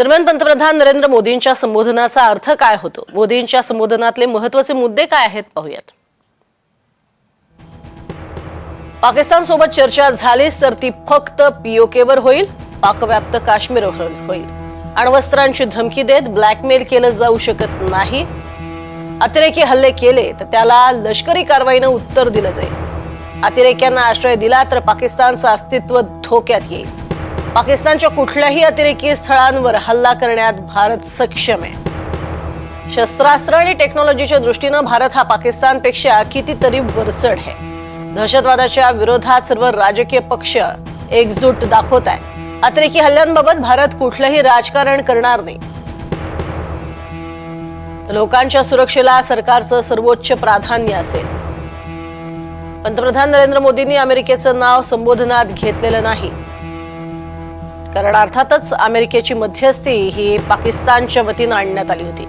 दरम्यान पंतप्रधान नरेंद्र मोदींच्या संबोधनाचा अर्थ काय होतो? मोदींच्या संबोधनातले महत्त्वाचे मुद्दे काय आहेत? पाहूयात. पाकिस्तान सोबत चर्चा झालीच तर ती फक्त पीओकेवर होईल पाकव्याप्त काश्मीरवर होईल. अण्वस्त्रांची धमकी देत ब्लॅकमेल केलं जाऊ शकत नाही. अतिरेकी हल्ले केले तर त्याला लष्करी कारवाईनं उत्तर दिलं जाईल. अतिरेक्यांना आश्रय दिला तर पाकिस्तानचं अस्तित्व धोक्यात येईल. पाकिस्तानच्या कुठल्याही अतिरेकी स्थळांवर हल्ला करण्यात भारत सक्षम आहे. शस्त्रास्त्र आणि टेक्नॉलॉजीच्या दृष्टीनं भारत हा पाकिस्तानपेक्षा कितीतरी वरचढ आहे. दहशतवादाच्या विरोधात सर्व राजकीय पक्ष एकजूट दाखवत आहे अतिरेकी हल्ल्यांबाबत भारत कुठलंही राजकारण करणार नाही. लोकांच्या सुरक्षेला सरकारचं सर्वोच्च प्राधान्य असेल. पंतप्रधान नरेंद्र मोदींनी अमेरिकेचं नाव संबोधनात घेतलेलं नाही. कारण अर्थातच अमेरिकेची मध्यस्थी ही पाकिस्तानच्या वतीनं आणण्यात आली होती.